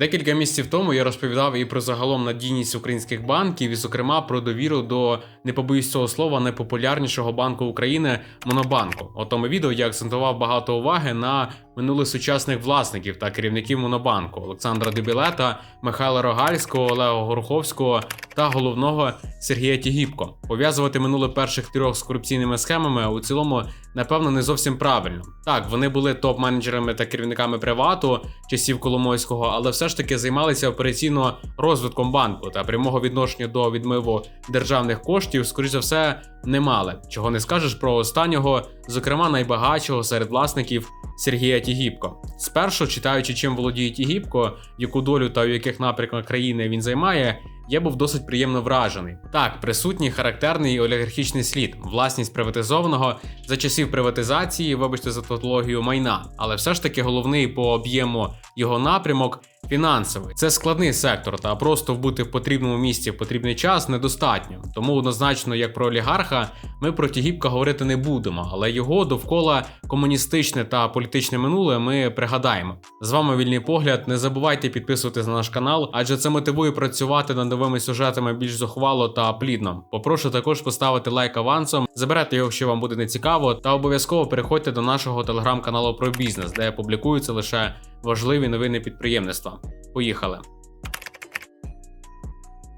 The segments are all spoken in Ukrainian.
Декілька місяців тому я розповідав і про загалом надійність українських банків, і, зокрема, про довіру до не побоюсь цього слова найпопулярнішого банку України Монобанку. У тому відео я акцентував багато уваги на минулих сучасних власників та керівників Монобанку Олександра Дебілета, Михайла Рогальського, Олега Гороховського та головного Сергія Тігіпко. Пов'язувати минуле перших трьох з корупційними схемами у цілому, напевно, не зовсім правильно. Так, вони були топ-менеджерами та керівниками привату часів Коломойського, але все ж таки займалися операційно розвитком банку та прямого відношення до відмиву державних коштів, скоріш за все, не мали. Чого не скажеш про останнього, зокрема найбагатшого серед власників Сергія Тігіпко. Спершу читаючи, чим володіє Тігіпко, яку долю та у яких напрямках країни він займає. Я був досить приємно вражений. Так, присутній характерний олігархічний слід, власність приватизованого за часів приватизації, вибачте за тавтологію майна, але все ж таки головний по об'єму його напрямок фінансовий. Це складний сектор, та просто вбути в потрібному місці в потрібний час недостатньо. Тому однозначно, як про олігарха, ми про Тігіпка говорити не будемо, але його довкола комуністичне та політичне минуле ми пригадаємо. З вами вільний погляд. Не забувайте підписуватись на наш канал, адже це мотивує працювати над новими сюжетами більш зухвало та плідно. Попрошу також поставити лайк авансом, забирайте його, якщо вам буде нецікаво, та обов'язково переходьте до нашого телеграм-каналу про бізнес, де публікуються лише важливі новини підприємництва. Поїхали.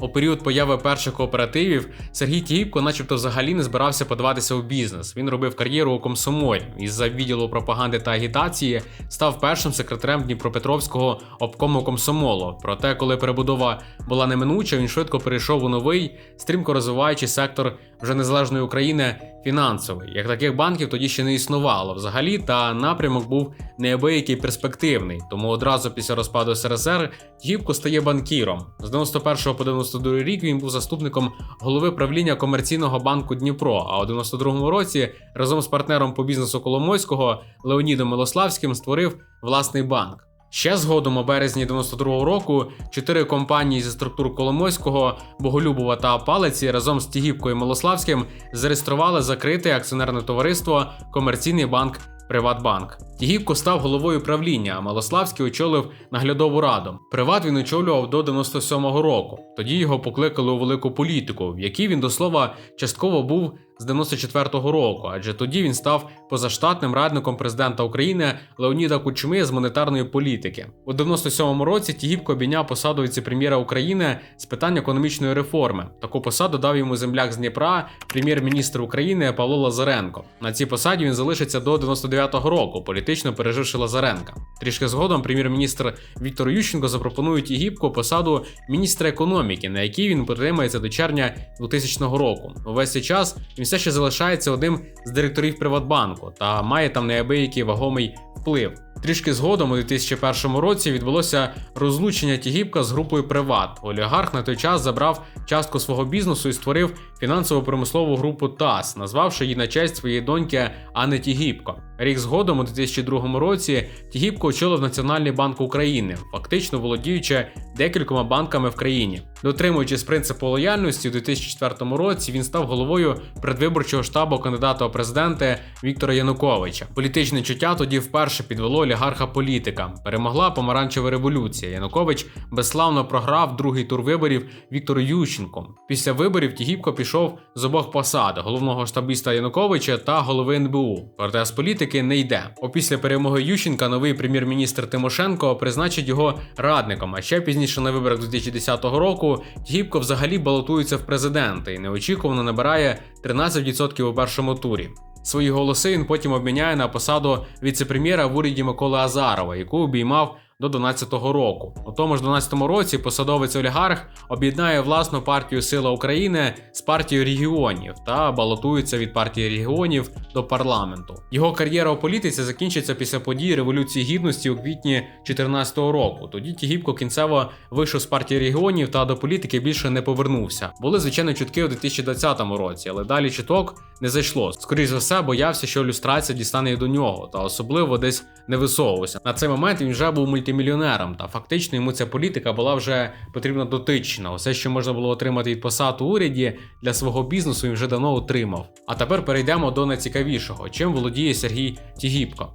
У період появи перших кооперативів Сергій Тігіпко начебто взагалі не збирався подаватися у бізнес. Він робив кар'єру у комсомолі із за відділу пропаганди та агітації став першим секретарем Дніпропетровського обкому комсомолу. Проте, коли перебудова була неминуча, він швидко перейшов у новий, стрімко розвиваючий сектор вже незалежної України фінансовий. Як таких банків тоді ще не існувало взагалі, та напрямок був неабиякий перспективний. Тому одразу після розпаду СРСР Тігіпко стає банкіром. З 91 по 92 рік він був заступником голови правління комерційного банку Дніпро. А у 92 році разом з партнером по бізнесу Коломойського Леонідом Милославським створив власний банк. Ще згодом у березні 92-го року чотири компанії зі структур Коломойського, Боголюбова та Палиці разом з Тігіпкою Милославським зареєстрували закрите акціонерне товариство Комерційний банк Приватбанк. Тігіпко став головою правління, а Малославський очолив наглядову раду. Приват він очолював до 97-го року. Тоді його покликали у велику політику, в якій він до слова частково був з 94-го року, адже тоді він став позаштатним радником президента України Леоніда Кучми з монетарної політики. У 97-му році Тігіпко обійняв посаду віце-прем'єра України з питань економічної реформи. Таку посаду дав йому земляк з Дніпра, прем'єр-міністр України Павло Лазаренко. На цій посаді він залишиться до 99-го року, політично переживши Лазаренка. Трішки згодом прем'єр-міністр Віктор Ющенко запропонує Тігіпко посаду міністра економіки, на якій він притримається до червня 2000 року. Увесь цей час він все ще залишається одним з директорів Приватбанку та має там неабиякий вагомий вплив. Трішки згодом у 2001 році відбулося розлучення Тігіпка з групою Приват. Олігарх на той час забрав частку свого бізнесу і створив фінансово-промислову групу ТАС, назвавши її на честь своєї доньки Анни Тігіпко. Рік згодом, у 2002 році, Тігіпко очолив Національний банк України, фактично володіючи декількома банками в країні. Дотримуючись принципу лояльності, у 2004 році він став головою предвиборчого штабу кандидата у президенти Віктора Януковича. Політичне чуття тоді вперше підвело олігарха політика. Перемогла помаранчева революція. Янукович безславно програв другий тур виборів Віктору Ющенку. Після виборів Тігіпко пішов з обох посад головного штабіста Януковича та голови НБУ. Проте з політики не йде. Опісля перемоги Ющенка новий прем'єр-міністр Тимошенко призначить його радником. А ще пізніше на виборах 2010 року Тігіпко взагалі балотується в президенти і неочікувано набирає 13% у першому турі. Свої голоси він потім обміняє на посаду віце-прем'єра в уряді Миколи Азарова, яку обіймав до 12-го року. У тому ж 12-му році посадовець олігарх об'єднає власну партію Сила України з партією регіонів та балотується від партії регіонів до парламенту. Його кар'єра у політиці закінчиться після подій Революції Гідності у квітні 2014 року. Тоді Тігіпко кінцево вийшов з партії регіонів та до політики більше не повернувся. Були звичайно чутки у 2020 році, але далі чуток не зайшло. Скоріше за все, боявся, що ілюстрація дістане і до нього, та особливо десь не висовувався. На цей момент він вже був мультимільйонером, та фактично йому ця політика була вже потрібна дотична. Усе, що можна було отримати від посад у уряді для свого бізнесу, він вже давно отримав. А тепер перейдемо до найцікавішого, чим володіє Сергій Тігіпко.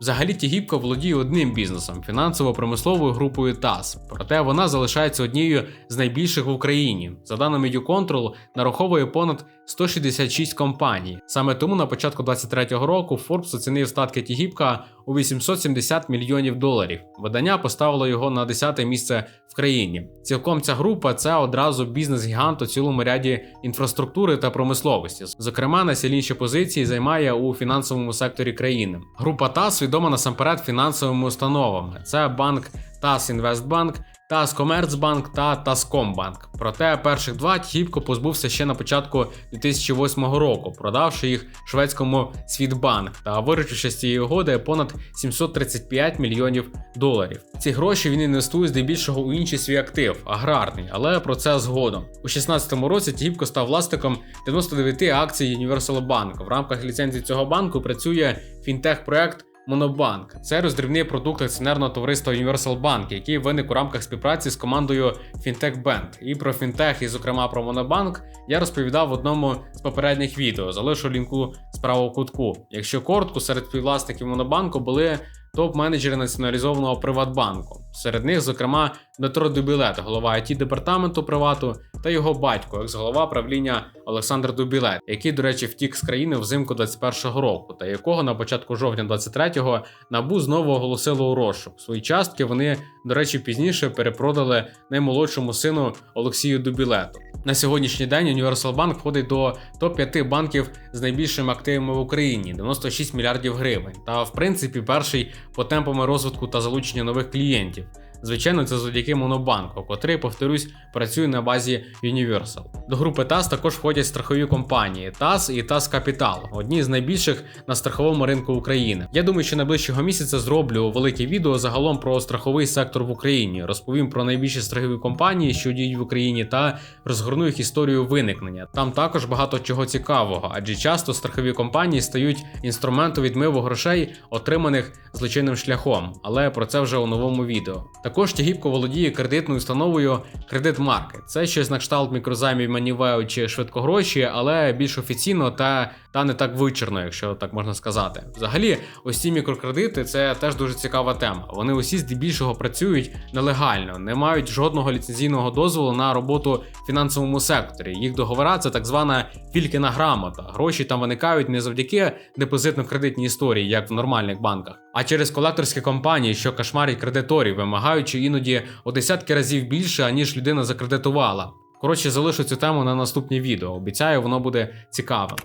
Взагалі Тігіпко володіє одним бізнесом фінансово-промисловою групою ТАС, проте вона залишається однією з найбільших в Україні. За даними YouControl, нараховує понад 166 компаній. Саме тому на початку 2023 року Forbes оцінив статки Тігіпка у 870 мільйонів доларів. Видання поставило його на 10 місце країні. Цілком ця група це одразу бізнес-гігант у цілому ряді інфраструктури та промисловості. Зокрема, найсильніші позиції займає у фінансовому секторі країни. Група ТАС відома насамперед фінансовими установами. Це банк ТАС Інвестбанк, ТАС Комерцбанк та Таскомбанк. Проте перших два Тігіпко позбувся ще на початку 2008 року, продавши їх шведському Світбанк та виручивши з цієї угоди понад 735 мільйонів доларів. Ці гроші він інвестує здебільшого у інший свій актив аграрний, але про це згодом. У 2016 році Тігіпко став власником 99 акцій Universal Bank. В рамках ліцензії цього банку працює фінтех-проект. Монобанк це роздрібний продукт акціонерного товариства Universal Bank, який виник у рамках співпраці з командою Fintech Band. І про фінтех, і зокрема про Монобанк, я розповідав в одному з попередніх відео. Залишу лінку з правого кутку. Якщо коротко, серед співвласників Монобанку були топ-менеджери націоналізованого Приватбанку. Серед них, зокрема, Дмитро Дубілет, голова it департаменту Привату, та його батько, екс-голова правління Олександр Дубілет, який, до речі, втік з країни взимку 21-го року, та якого на початку жовтня 23-го набу знову оголосило у розшук. Свої частки вони, до речі, пізніше перепродали наймолодшому сину Олексію Дубілету. На сьогоднішній день Universal Bank входить до топ-5 банків з найбільшими активами в Україні 96 мільярдів гривень. Та в принципі перший по темпами розвитку та залучення нових клієнтів. Звичайно, це завдяки Монобанку, котрий, повторюсь, працює на базі Universal. До групи ТАС також входять страхові компанії ТАС і ТАС Капітал, одні з найбільших на страховому ринку України. Я думаю, що найближчого місяця зроблю велике відео загалом про страховий сектор в Україні. Розповім про найбільші страхові компанії, що діють в Україні, та розгорну їх історію виникнення. Там також багато чого цікавого, адже часто страхові компанії стають інструментом відмиву грошей, отриманих злочинним шляхом. Але про це вже у новому відео. Також Тягібко володіє кредитною установою Кредит Маркет. Це щось на кшталт мікрозаймів Манівео чи швидкогроші, але більш офіційно та та не так вичерно, якщо так можна сказати. Взагалі, ось ці мікрокредити це теж дуже цікава тема. Вони усі здебільшого працюють нелегально, не мають жодного ліцензійного дозволу на роботу в фінансовому секторі. Їх договора це так звана фількіна грамота. Гроші там виникають не завдяки депозитно-кредитній історії, як в нормальних банках, а через колекторські компанії, що кошмарять кредиторів, вимагаючи іноді у десятки разів більше, аніж людина закредитувала. Коротше, залишу цю тему на наступні відео. Обіцяю, воно буде цікавим.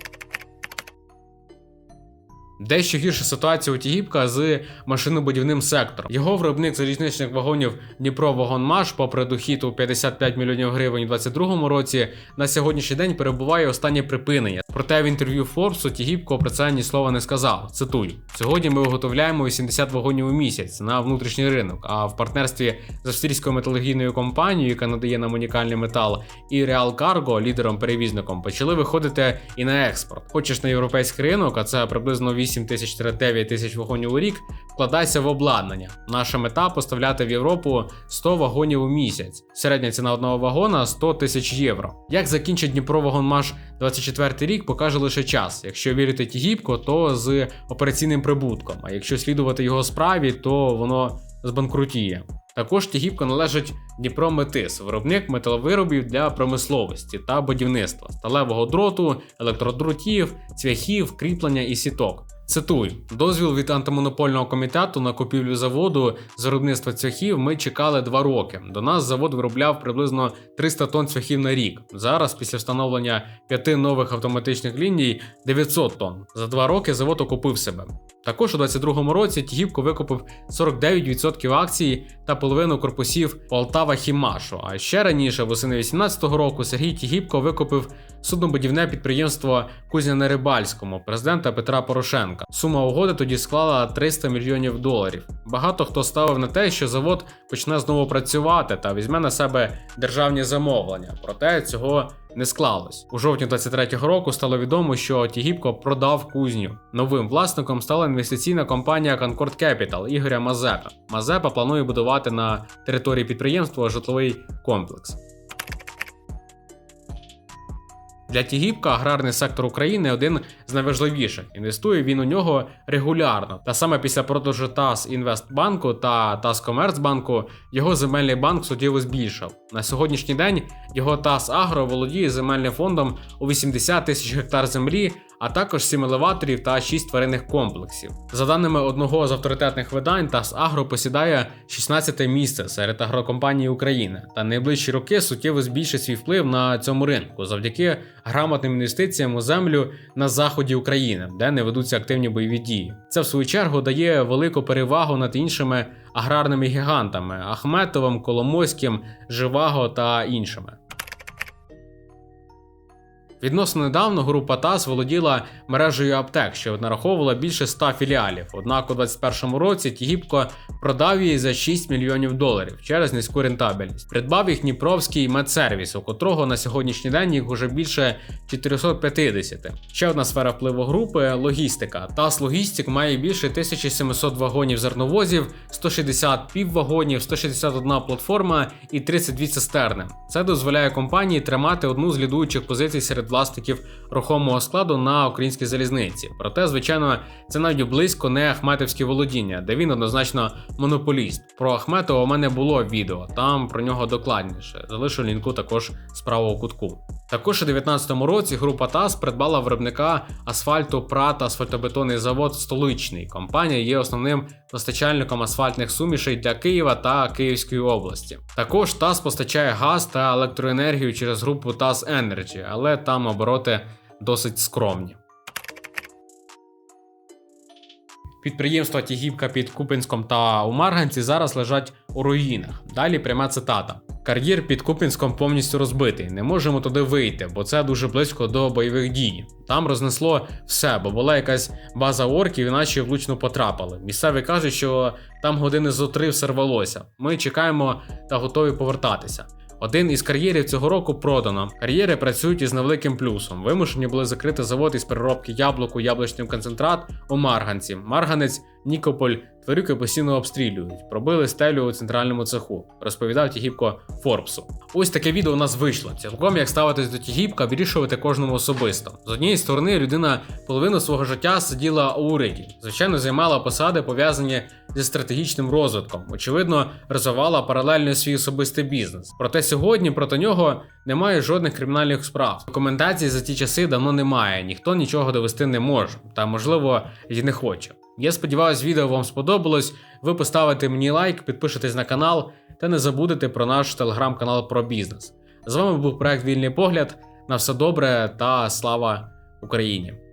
Дещо гірша ситуація у Тігіпка з машинобудівним сектором. Його виробник залізничних вагонів Дніпро Вагонмаш, попри дохід у 55 мільйонів гривень у 2022 році, на сьогоднішній день перебуває останнє припинення. Проте в інтерв'ю Форбсу Тігіпко про це ні слова не сказав. Цитую: сьогодні ми виготовляємо 80 вагонів у місяць на внутрішній ринок. А в партнерстві з австрійською металургійною компанією, яка надає нам унікальний метал, і Real Cargo, лідером-перевізником, почали виходити і на експорт. Хочеш на європейський ринок, а це приблизно 8 8 тисяч 9 тисяч вагонів у рік вкладайся в обладнання. Наша мета поставляти в Європу 100 вагонів у місяць. Середня ціна одного вагона 100 тисяч євро. Як закінчить Дніпро Вагонмаш 24 рік, покаже лише час. Якщо вірити Тігіпко, то з операційним прибутком. А якщо слідувати його справі, то воно збанкрутіє. Також Тігівка належить Дніпро Метис, виробник металовиробів для промисловості та будівництва, сталевого дроту, електродротів, цвяхів, кріплення і сіток. Цитую, дозвіл від антимонопольного комітету на купівлю заводу з виробництва цвяхів ми чекали два роки. До нас завод виробляв приблизно 300 тонн цвяхів на рік. Зараз, після встановлення п'яти нових автоматичних ліній, 900 тонн. За два роки завод окупив себе. Також у 2022 році Тігівко викупив 49% акцій та половину корпусів Полтава Хімашу. А ще раніше, восени 2018 року, Сергій Тігіпко викупив суднобудівне підприємство Кузня Рибальському президента Петра Порошенка. Сума угоди тоді склала 300 мільйонів доларів. Багато хто ставив на те, що завод почне знову працювати та візьме на себе державні замовлення. Проте цього не склалось. У жовтні 23-го року стало відомо, що Тігіпко продав кузню. Новим власником стала інвестиційна компанія Concord Capital Ігоря Мазепа. Мазепа планує будувати на території підприємства житловий комплекс. Для Тігіпка аграрний сектор України один з найважливіших. Інвестує він у нього регулярно. Та саме після продажу ТАС Інвестбанку та ТАС Комерцбанку його земельний банк суттєво збільшав. На сьогоднішній день його ТАС Агро володіє земельним фондом у 80 тисяч гектар землі, а також 7 елеваторів та 6 тваринних комплексів. За даними одного з авторитетних видань, ТАС Агро посідає 16 місце серед агрокомпаній України та найближчі роки суттєво збільшить свій вплив на цьому ринку завдяки грамотним інвестиціям у землю на заході України, де не ведуться активні бойові дії. Це в свою чергу дає велику перевагу над іншими аграрними гігантами Ахметовим, Коломойським, Живаго та іншими. Відносно недавно група ТАС володіла мережею аптек, що нараховувала більше 100 філіалів. Однак у 2021 році Тігіпко продав її за 6 мільйонів доларів через низьку рентабельність. Придбав їх Дніпровський медсервіс, у котрого на сьогоднішній день їх уже більше 450. Ще одна сфера впливу групи логістика. ТАС Логістик має більше 1700 вагонів зерновозів, 160 піввагонів, 161 платформа і 32 цистерни. Це дозволяє компанії тримати одну з лідуючих позицій серед власників рухомого складу на українській залізниці. Проте, звичайно, це навіть близько не Ахметовське володіння, де він однозначно монополіст. Про Ахметова у мене було відео, там про нього докладніше. Залишу лінку також з правого кутку. Також у 2019 році група ТАС придбала виробника асфальту Прат асфальтобетонний завод Столичний. Компанія є основним постачальником асфальтних сумішей для Києва та Київської області. Також ТАС постачає газ та електроенергію через групу ТАС Energy, але там обороти досить скромні. Підприємства Тігівка під Купінськом та у Марганці зараз лежать у руїнах. Далі пряма цитата. Кар'єр під Купінськом повністю розбитий. Не можемо туди вийти, бо це дуже близько до бойових дій. Там рознесло все, бо була якась база орків, іначе влучно потрапили. Місцеві кажуть, що там години зо три все рвалося. Ми чекаємо та готові повертатися. Один із кар'єрів цього року продано. Кар'єри працюють із невеликим плюсом. Вимушені були закрити завод із переробки яблуку, яблучним концентрат у Марганці. Марганець, Нікополь, тварюки постійно обстрілюють. Пробили стелю у центральному цеху, розповідав Тігіпко Форбсу. Ось таке відео у нас вийшло. Цілком як ставитись до Тігіпка, вирішувати кожному особисто. З однієї сторони, людина половину свого життя сиділа у уряді, звичайно, займала посади, пов'язані зі стратегічним розвитком. Очевидно, розвивала паралельно свій особистий бізнес. Проте сьогодні проти нього немає жодних кримінальних справ. Документації за ті часи давно немає, ніхто нічого довести не може, та можливо і не хоче. Я сподіваюся, відео вам сподобалось. Ви поставите мені лайк, підпишитесь на канал та не забудете про наш телеграм-канал про бізнес. З вами був проект Вільний Погляд. На все добре та слава Україні!